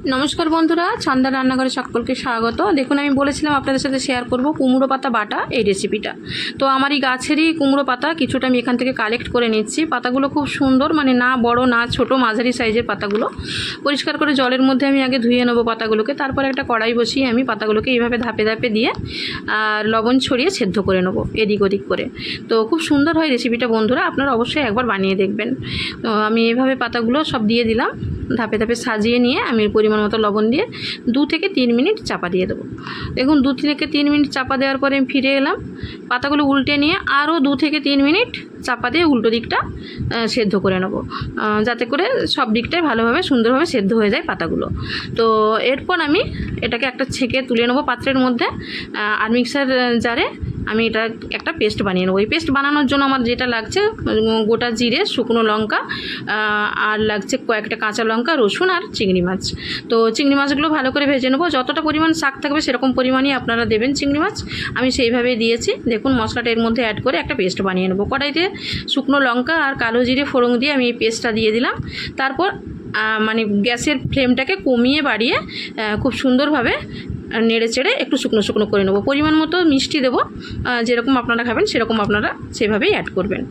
নমস্কার বন্ধুরা ছান্দা রান্নাঘরে সকলকে স্বাগত। দেখুন, আমি বলেছিলাম আপনাদের সাথে শেয়ার করব কুমড়ো পাতা বাটা এই রেসিপিটা তো আমার এই গাছেরই কুমড়ো পাতা, কিছুটা আমি এখান থেকে কালেক্ট করে নিচ্ছি। পাতাগুলো খুব সুন্দর মানে না বড়, না ছোট, মাঝারি সাইজের পাতাগুলো। পরিষ্কার করে জলের মধ্যে আমি আগে ধুয়ে নেব পাতাগুলোকে, তারপর একটা কড়াই বসিয়ে আমি পাতাগুলোকে এইভাবে ধাপে ধাপে দিয়ে আর লবণ ছড়িয়ে সেদ্ধ করে নেব এদিক ওদিক করে। তো খুব সুন্দর হয় রেসিপিটা বন্ধুরা, আপনারা অবশ্যই একবার বানিয়ে দেখবেন। তো আমি এইভাবে পাতাগুলো সব দিয়ে দিলাম। ধাপে ধাপে সাজিয়ে নিয়ে আমি পরিমাণ মতো লবণ দিয়ে দু থেকে তিন মিনিট চাপা দিয়ে দেবো। দেখুন, দু থেকে তিন মিনিট চাপা দেওয়ার পরে আমি ফিরে এলাম। পাতাগুলো উল্টে নিয়ে আরও দু থেকে তিন মিনিট চাপা দিয়ে উল্টো দিকটা সেদ্ধ করে নেব। যাতে করে সব দিকটাই ভালোভাবে, সুন্দরভাবে সেদ্ধ হয়ে যায় পাতাগুলো। তো এরপর আমি এটাকে একটা ছেঁকে তুলে নেব পাত্রের মধ্যে আর মিক্সার জারে আমি এটা একটা পেস্ট বানিয়ে নেব। এই পেস্ট বানানোর জন্য আমার যেটা লাগছে গোটা জিরে, শুকনো লঙ্কা আর লাগছে কয়েকটা কাঁচা লঙ্কা, রসুন আর চিংড়ি মাছ। তো চিংড়ি মাছগুলো ভালো করে ভেজে নেব। যতটা পরিমাণ শাক থাকবে সেরকম পরিমাণই আপনারা দেবেন চিংড়ি মাছ। আমি সেইভাবেই দিয়েছি। দেখুন, মশলাটা এর মধ্যে অ্যাড করে একটা পেস্ট বানিয়ে নেব। কড়াইতে শুকনো লঙ্কা আর কালো জিরে ফোড়ন দিয়ে আমি এই পেস্টটা দিয়ে দিলাম। তারপর মানে গ্যাসের ফ্লেমটাকে কমিয়ে বাড়িয়ে খুব সুন্দরভাবে নেড়ে চেড়ে একটু শুকনো শুকনো করে নেব। পরিমাণ মতো মিষ্টি দেবো যেরকম আপনারা খাবেন সেরকম আপনারা সেভাবেই অ্যাড করবেন।